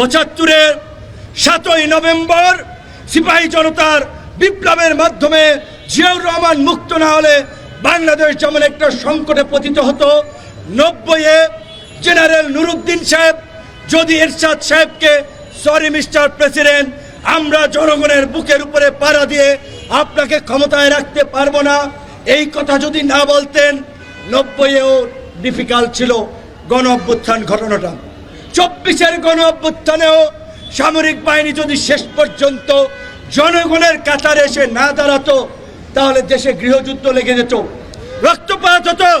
পঁচাত্তরের সাতই নভেম্বর সিপাহী জনতার বিপ্লবের মাধ্যমে জিয়াউর রহমান মুক্ত না হলে বাংলাদেশ যেমন একটা সংকটে পতিত হতো, নব্বইয়ে জেনারেল নুরুদ্দিন সাহেব যদি এরশাদ সাহেবকে সরি মিস্টার প্রেসিডেন্ট আমরা জনগণের বুকের উপরে পাড়া দিয়ে আপনাকে ক্ষমতায় রাখতে পারব না। এই কথা যদি না বলতেন, নব্বইয়েও ডিফিকাল্ট ছিল গণ অভ্যুত্থান ঘটনাটা। চব্বিশের গণ অভ্যুত্থানেও সামরিক বাহিনী যদি শেষ পর্যন্ত জনগণের কাতারে এসে না দাঁড়াতো, তাহলে দেশে গৃহযুদ্ধ লেগে যেত। রক্তপাত হতো।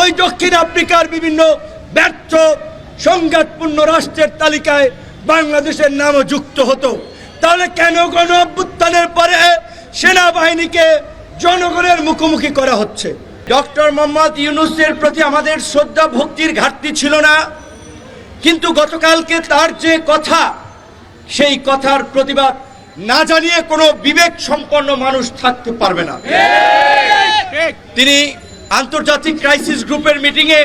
ওই দক্ষিণ আফ্রিকার বিভিন্ন ব্যর্থ, সংঘাতপূর্ণ রাষ্ট্রের তালিকায় বাংলাদেশের নামও যুক্ত হতো। তাহলে কেন গণ অভ্যুত্থানের পরে সেনাবাহিনীকে জনগণের মুখোমুখি করা হচ্ছে? ডক্টর মোহাম্মদ ইউনুসের প্রতি আমাদের শ্রদ্ধা ভক্তির ঘাটতি ছিল না। কিন্তু গতকালকে তার যে কথা, সেই কথার প্রতিবাদ না জানিয়ে কোনো বিবেক সম্পন্ন মানুষ থাকতে পারবে না। তিনি আন্তর্জাতিক ক্রাইসিস গ্রুপের মিটিংয়ে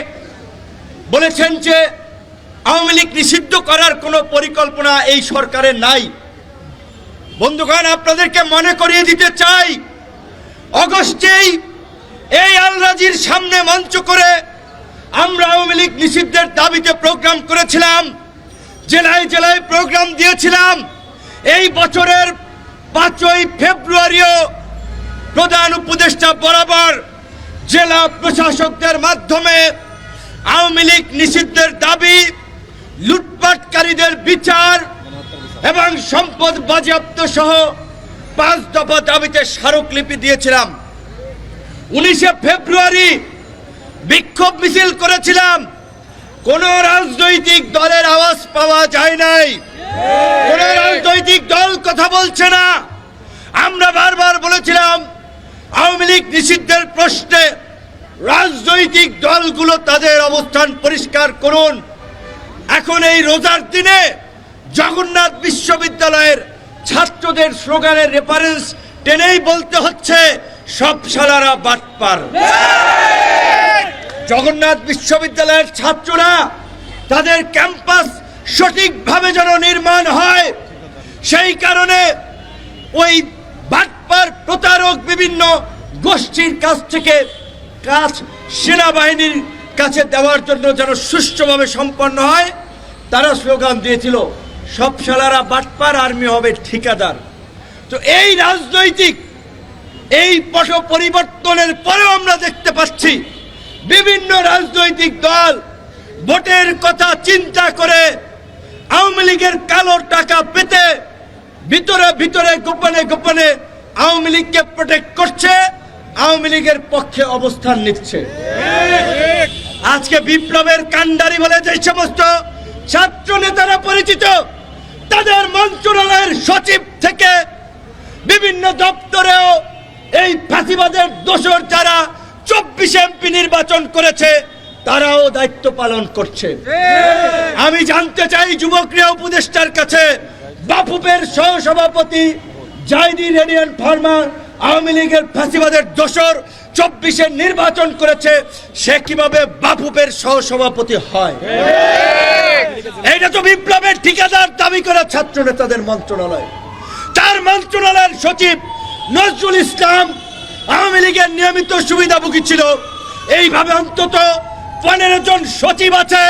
বলেছেন যে আওয়ামী লীগ নিষিদ্ধ করার কোনো পরিকল্পনা এই সরকারের নাই। বন্ধুগণ, আপনাদেরকে মনে করিয়ে দিতে চাই, অগস্টেই এই আলরাজির সামনে মঞ্চ করে আমরা আওয়ামী লীগ নিষিদ্ধের দাবিতে প্রোগ্রাম করেছিলাম, জেলায় জেলায় প্রোগ্রাম দিয়েছিলাম। এই বছরের পাঁচই ফেব্রুয়ারিও প্রধান উপদেষ্টা বরাবর জেলা প্রশাসকদের মাধ্যমে আওয়ামী লীগ নিষিদ্ধের দাবি, লুটপাটকারীদের বিচার এবং সম্পদ বাজেয়াপ্ত সহ পাঁচ দফা দাবিতে স্মারকলিপি দিয়েছিলাম। উনিশে ফেব্রুয়ারি বিক্ষোভ মিছিল করেছিলাম। কোন রাজনৈতিক দলের আওয়াজ পাওয়া যায় নাই। কোন রাজনৈতিক দল কথা বলছে না। আমরা বারবার বলেছিলাম, আওয়ামী লীগ নিষিদ্ধের প্রশ্নে রাজনৈতিক দলগুলো তাদের অবস্থান পরিষ্কার করুন। এখন এই রোজার দিনে জগন্নাথ বিশ্ববিদ্যালয়ের ছাত্রদের স্লোগানের রেফারেন্স টেনেই বলতে হচ্ছে, সব সালারা বাটপার। জগন্নাথ বিশ্ববিদ্যালয়ের ছাত্ররা তাদের ক্যাম্পাস সঠিকভাবে যেন নির্মাণ হয়, সেই কারণে ওই বাটপার প্রতারক বিভিন্ন গোষ্ঠীর কাছ থেকে কাজ সেনাবাহিনীর কাছে দেওয়ার জন্য যেন সুষ্ঠুভাবে সম্পন্ন হয়, তারা স্লোগান দিয়েছিল, সব শালারা বাটপার আর্মি হবে ঠিকাদার। তো এই রাজনৈতিক, এই পট পরিবর্তনের পরেও আমরা দেখতে পাচ্ছি বিভিন্ন রাজনৈতিক দল ভোটের কথা চিন্তা করে আওয়ামী লীগের কালো টাকা পেতে ভিতরে ভিতরে, গোপনে গোপনে আওয়ামী লীগকে প্রোটেক্ট করছে, আওয়ামী লীগের পক্ষে অবস্থান নিচ্ছে। আজকে বিপ্লবের কাণ্ডারি বলে যে সমস্ত ছাত্র নেতারা পরিচিত, তাদের মন্ত্রণালয়ের সচিব থেকে বিভিন্ন দপ্তরেও এই ফাঁসিবাদের দোষর যারা চব্বিশ এমপি নির্বাচন করেছে তারাও দায়িত্ব পালন করছে। আমি জানতে চাই যুবক্রিয়া উপদেষ্টার কাছে বাফুপের সহসভাপতি জাইদি রেডিয়ান ফার্মার আওয়ামী লীগের ফাঁসিবাদের দোষর চব্বিশে নির্বাচন করেছে সে কীভাবে বাফুপের সহসভাপতি হয়? এইটা তো বিপ্লবের ঠিকাদার দাবি করা ছাত্র নেতাদের মন্ত্রণালয়। তার মন্ত্রণালয়ের সচিব নজরুল ইসলাম আওয়ামী লীগের নিয়মিত সুবিধাভোগী ছিল। এইভাবে অন্তত পনেরো জন সচিব আছে,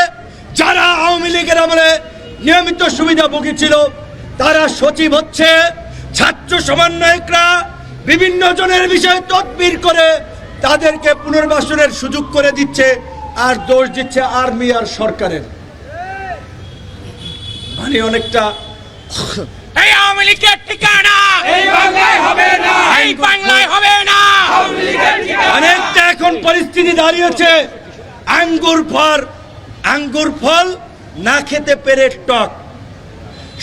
যারা আওয়ামী লীগের আমলে নিয়মিত সুবিধাভোগী ছিল। তারা সচিব হচ্ছে, ছাত্র সমন্বয়করা বিভিন্ন জনের বিষয়ে তদবির করে তাদেরকে পুনর্বাসনের সুযোগ করে দিচ্ছে আর দোষ দিচ্ছে আর্মি আর সরকারের। মানে অনেকটা এই আওয়ামী লীগের ঠিকানা। এই বাংলায় হবে না। এই বাংলায় হবে না। অনেকটা এখন পরিস্থিতি দাঁড়িয়েছে। আঙ্গুর ফল আঙ্গুর ফল না খেতে পেরে টক।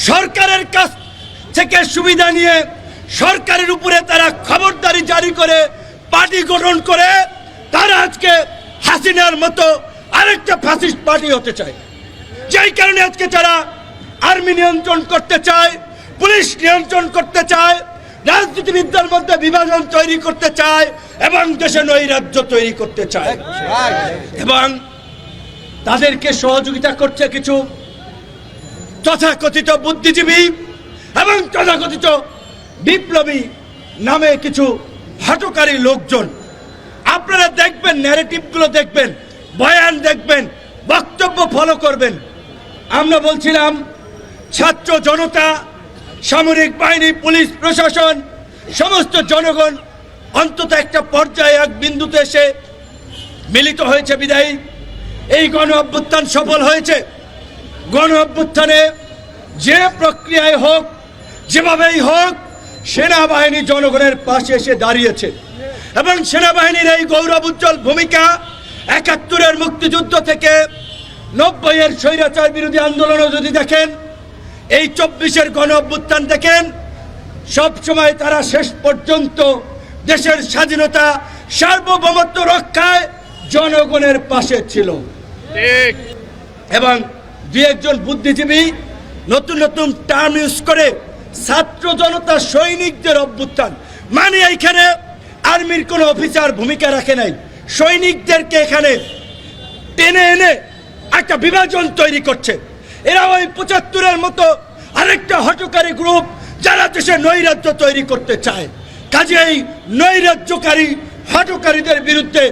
সরকারের কাছ থেকে সুবিধা নিয়ে সরকারের উপরে তারা খবরদারি জারি করে পার্টি গঠন করে তারা আজকে হাসিনার মতো আরেকটা ফ্যাসিস্ট পার্টি হতে চায়। যেই কারণে আজকে তারা আর্মি নিয়ন্ত্রণ করতে চায় পুলিশ নিয়ন্ত্রণ করতে চায়, রাজনীতিবিদদের মধ্যে বিভাজন তৈরি করতে চায় এবং দেশে নৈরাজ্য তৈরি করতে চায়। এবং তাদেরকে সহযোগিতা করছে কিছু তথাকথিত বুদ্ধিজীবী এবং তথাকথিত বিপ্লবী নামে কিছু হটকারী লোকজন। আপনারা দেখবেন ন্যারেটিভগুলো দেখবেন, বয়ান দেখবেন, বক্তব্য ফলো করবেন। আমরা বলছিলাম, ছাত্র জনতা সামরিক বাহিনী, পুলিশ, প্রশাসন, সমস্ত জনগণ, অন্তত একটা পর্যায়ে এক বিন্দুতে এসে মিলিত হয়েছে বিদায়ী। এই গণ অভ্যুত্থান সফল হয়েছে। গণ অভ্যুত্থানে যে প্রক্রিয়ায় হোক, যেভাবেই হোক, সেনাবাহিনী জনগণের পাশে এসে দাঁড়িয়েছে। এবং সেনাবাহিনীর এই গৌরব উজ্জ্বল ভূমিকা একাত্তরের মুক্তিযুদ্ধ থেকে নব্বইয়ের স্বৈরাচার বিরোধী আন্দোলনও যদি দেখেন এই চব্বিশের গণ অভ্যুত্থান দেখেন সব সময় তারা শেষ পর্যন্ত দেশের স্বাধীনতা সার্বভৌমত্ব রক্ষায় জনগণের পাশে ছিল। এবং দু একজন বুদ্ধিজীবী নতুন নতুন টার্ম ইউজ করে ছাত্র জনতা সৈনিকদের অভ্যুত্থান। মানে এইখানে আর্মির কোনো অফিসার ভূমিকা রাখে নাই। সৈনিকদেরকে এখানে টেনে এনে একটা বিভাজন তৈরি করছে। এরা ওই পঁচাত্তরের মতো আরেকটা হটকারী গ্রুপ যারা দেশে নৈরাজ্য তৈরি করতে চায়। কাজেই নৈরাজ্যকারী হটকারীদের বিরুদ্ধে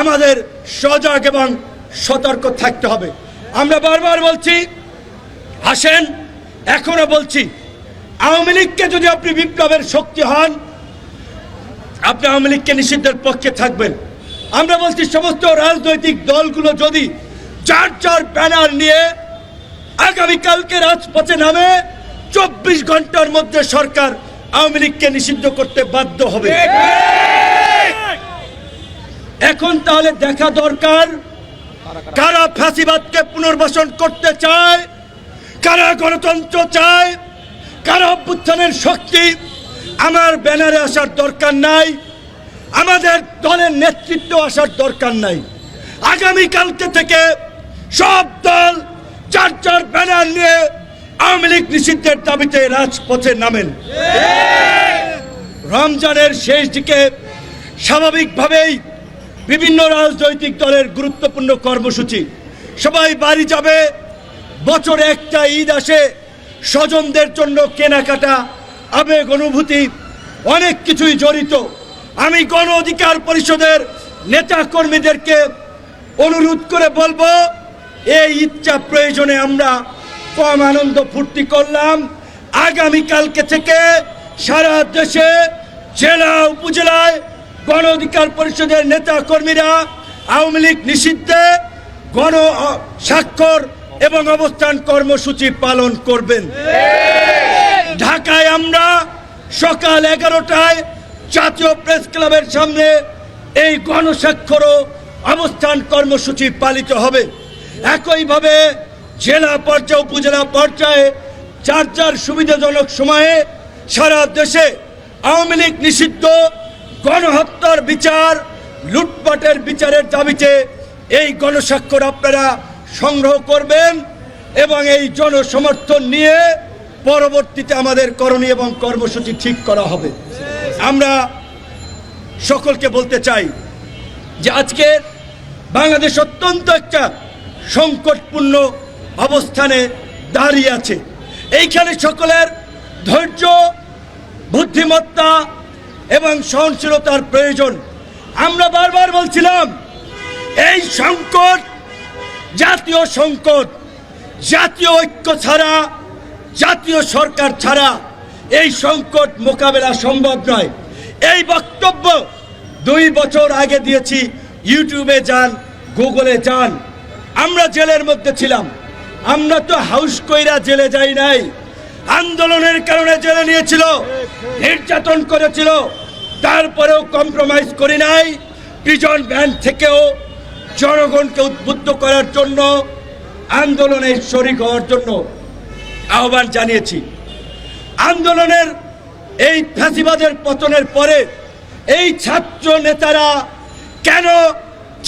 আমাদের সজাগ এবং সতর্ক থাকতে হবে। আমরা বারবার বলছি, আসেন, এখনও বলছি, আওয়ামী লীগকে যদি আপনি বিপ্লবের শক্তি হন, আপনি আওয়ামী লীগকে নিষিদ্ধের পক্ষে থাকবেন। আমরা বলছি, সমস্ত রাজনৈতিক দলগুলো যদি যার যার ব্যানার নিয়ে আগামীকালকে রাজপথে নামে চব্বিশ ঘণ্টার মধ্যে সরকার আওয়ামী লীগকে নিষিদ্ধ করতে বাধ্য হবে। এখন তাহলে দেখা দরকার কারা ফাঁসিবাদকে পুনর্বাসন করতে চায়, কারা গণতন্ত্র চায়, কারা অভ্যুত্থানের শক্তি, আমার ব্যানারে আসার দরকার নাই, আমাদের দলের নেতৃত্ব আসার দরকার নাই। আগামীকালকে থেকে সব দল চার চার ব্যানার নিয়ে আওয়ামী লীগ নিষিদ্ধের দাবিতে রাজপথে নামেন। রমজানের শেষ দিকে স্বাভাবিকভাবেই বিভিন্ন রাজনৈতিক দলের গুরুত্বপূর্ণ কর্মসূচি। সবাই বাড়ি যাবে, বছরে একটা ঈদ আসে, স্বজনদের জন্য কেনাকাটা, আবেগ অনুভূতি, অনেক কিছুই জড়িত। আমি গণ অধিকার পরিষদের নেতা কর্মীদেরকে অনুরোধ করে বলব এই ইচ্ছা প্রয়োজনে আমরা কম আনন্দ ফুর্তি করলাম। আগামীকালকে থেকে সারা দেশে, জেলা, উপজেলায় গণ অধিকার পরিষদের নেতা কর্মীরা আওয়ামী লীগ নিষিদ্ধে গণ স্বাক্ষর এবং অবস্থান কর্মসূচি পালন করবেন। ঢাকায় আমরা সকাল এগারোটায় জাতীয় প্রেস ক্লাবের সামনে এই গণস্বাক্ষর অবস্থান কর্মসূচি পালিত হবে। একইভাবে জেলা পর্যায়ে, উপজেলা পর্যায়ে যার যার সুবিধাজনক সময়ে সারা দেশে আওয়ামী লীগ নিষিদ্ধ গণহত্যার বিচার, লুটপাটের বিচারের দাবিতে এই গণস্বাক্ষর আপনারা সংগ্রহ করবেন এবং এই জনসমর্থন নিয়ে পরবর্তীতে আমাদের করণীয় এবং কর্মসূচি ঠিক করা হবে। আমরা সকলকে বলতে চাই যে আজকে বাংলাদেশ অত্যন্ত একটা সংকটপূর্ণ অবস্থানে দাঁড়িয়ে আছে। এইখানে সকলের ধৈর্য, বুদ্ধিমত্তা এবং সহনশীলতার প্রয়োজন। আমরা বারবার বলছিলাম, এই সংকট জাতীয় সংকট, জাতীয় ঐক্য ছাড়া, জাতীয় সরকার ছাড়া এই সংকট মোকাবেলা সম্ভব নয়। এই বক্তব্য দুই বছর আগে দিয়েছি, ইউটিউবে যান, গুগলে যান। আমরা জেলের মধ্যে ছিলাম। আমরা তো হাউস কইরা জেলে যাই নাই। আন্দোলনের কারণে জেলে নিয়েছিল, নির্যাতন করেছিল। তারপরেও কম্প্রোমাইজ করি নাই। প্রিজন ব্যান্ড থেকেও জনগণকে উদ্বুদ্ধ করার জন্য, আন্দোলনে শরিক হওয়ার জন্য আহ্বান জানিয়েছি। আন্দোলনের এই ফ্যাসিবাদের পতনের পরে এই ছাত্র নেতারা কেন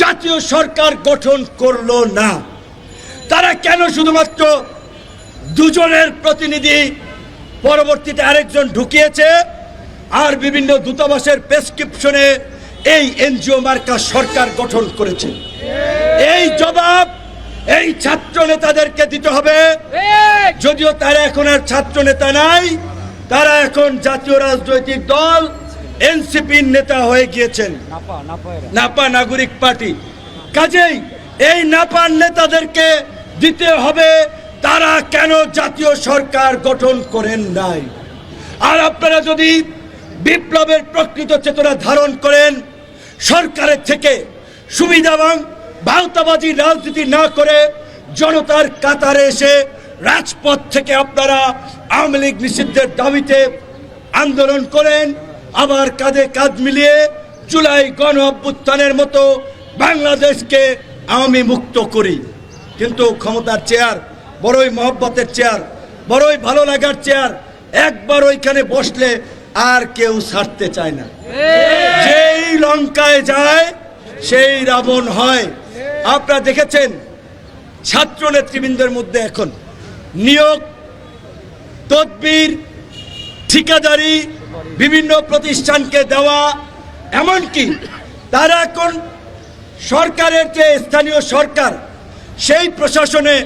জাতীয় সরকার গঠন করল না। তারা কেন শুধুমাত্র দুজনের প্রতিনিধি পরবর্তীতে আরেকজন ঢুকিয়েছে আর বিভিন্ন দূতাবাসের প্রেসক্রিপশনে এই এনজিও মার্কা সরকার গঠন করেছে? এই জবাব এই ছাত্র নেতাদেরকে দিতে হবে। যদিও তারা এখন আর ছাত্র নেতা নাই তারা এখন জাতীয় রাজনৈতিক দল এনসিপির নেতা হয়ে গিয়েছেন। নাপা নাগরিক পার্টি। কাজেই এই নাপার নেতাদেরকে দিতে হবে তারা কেন জাতীয় সরকার গঠন করেন নাই? আর আপনারা যদি বিপ্লবের প্রকৃত চেতনা ধারণ করেন সরকারের থেকে সুবিধা এবং ভাওতাবাজি রাজনীতি না করে জনতার কাতারে এসে রাজপথ থেকে আপনারা আওয়ামী লীগ নিষিদ্ধের দাবিতে আন্দোলন করেন আবার কাঁধে কাঁধ মিলিয়ে জুলাই গণ অভ্যুত্থানের মতো বাংলাদেশকে আমি মুক্ত করি। কিন্তু ক্ষমতার চেয়ার, বড়ই মহব্বতের চেয়ার, বড়ই ভালো লাগার চেয়ার, একবার ওইখানে বসলে আর কেউ ছাড়তে চায় না। যেই লঙ্কায় যায়, সেই রাবণ হয়। আপনারা দেখেছেন, ছাত্র নেতৃবৃন্দের মধ্যে এখন নিয়োগ, তদবির, ঠিকাদারি বিভিন্ন প্রতিষ্ঠানকে দেওয়া, এমনকি তারা এখন সরকারের যে স্থানীয় সরকার, সেই প্রশাসনে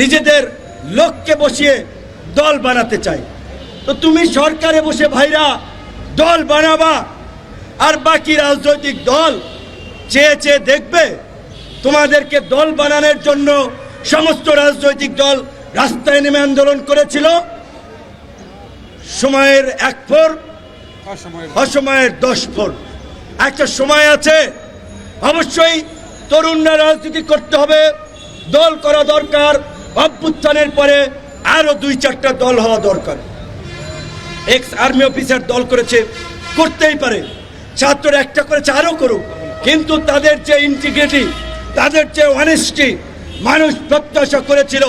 নিজেদের লোককে বসিয়ে দল বানাতে চায়। তো তুমি সরকারে বসে ভাইরা দল বানাবা, আর বাকি রাজনৈতিক দল চেয়ে চেয়ে দেখবে, তোমাদেরকে দল বানানোর জন্য সমস্ত রাজনৈতিক দল রাস্তায় নেমে আন্দোলন করেছিল। সময়ের এক ফোর অসময়ের দশ ফোর একটা সময় আছে, অবশ্যই তরুণরা রাজনীতি করতে হবে, দল করা দরকার, অভ্যুত্থানের পরে আরও দুই চারটা দল হওয়া দরকার। এক্স আর্মি অফিসার দল করেছে, করতেই পারে। ছাত্ররা একটা করেছে, আরও করুক। কিন্তু তাদের যে ইন্টিগ্রিটি তাদের যে অনেস্টি মানুষ প্রত্যাশা করেছিল,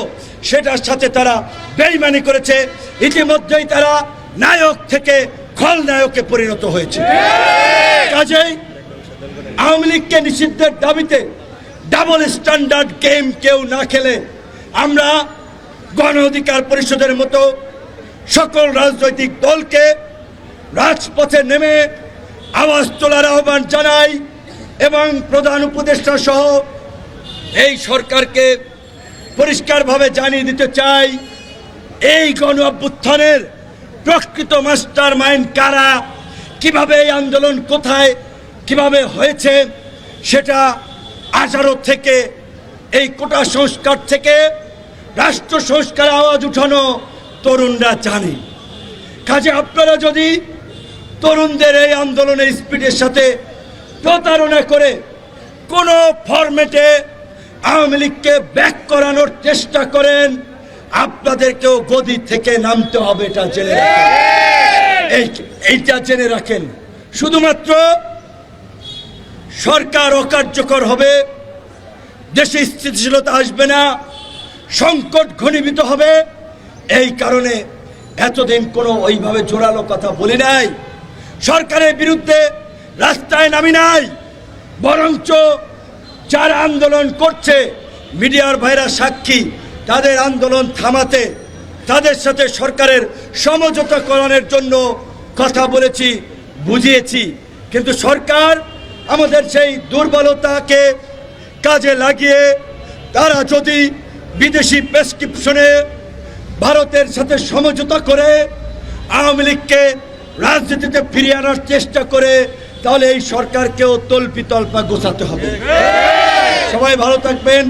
সেটার সাথে তারা বেইমানি করেছে। ইতিমধ্যেই তারা নায়ক থেকে খলনায়কে পরিণত হয়েছে। কাজেই আওয়ামী লীগকে নিষিদ্ধের দাবিতে ডাবল স্ট্যান্ডার্ড গেম কেউ না খেলে আমরা গণ অধিকার পরিষদের মতো সকল রাজনৈতিক দলকে রাজপথে নেমে আওয়াজ তোলার আহ্বান জানাই এবং প্রধান উপদেষ্টা সহ এই সরকারকে পরিষ্কারভাবে জানিয়ে দিতে চাই, এই গণ অভ্যুত্থানের প্রকৃত মাস্টার মাইন্ড কারা? কীভাবে এই আন্দোলন কোথায়, কীভাবে হয়েছে, সেটা আঠারো থেকে এই কোটা সংস্কার থেকে রাষ্ট্র সংস্কার আওয়াজ উঠানো তরুণরা জানে। কাজে আপনারা যদি তরুণদের এই আন্দোলনের স্পিডের সাথে প্রতারণা করে কোনো ফরম্যাটে আওয়ামী লীগকে ব্যাক করানোর চেষ্টা করেন আপনাদেরকেও গদি থেকে নামতে হবে এটা জেনে এইটা জেনে রাখেন। শুধুমাত্র সরকার অকার্যকর হবে দেশে স্থিতিশীলতা আসবে না সংকট ঘনীভূত হবে। এই কারণে এতদিন কোনো ওইভাবে জোরালো কথা বলি নাই। সরকারের বিরুদ্ধে রাস্তায় নামি নাই বরঞ্চ যারা আন্দোলন করছে মিডিয়ার ভাইরা সাক্ষী তাদের আন্দোলন থামাতে, তাদের সাথে সরকারের সমঝোতা করানোর জন্য কথা বলেছি, বুঝিয়েছি। কিন্তু সরকার আমাদের সেই দুর্বলতাকে কাজে লাগিয়ে, তারা যদি বিদেশি প্রেসক্রিপশনে ভারতের সাথে সমঝোতা করে, আওয়ামী লীগকে রাজনীতিতে ফিরিয়ে আনার চেষ্টা করে, তাহলে এই সরকারকেও তল্পি তল্পা গোছাতে হবে। সবাই ভালো থাকবেন।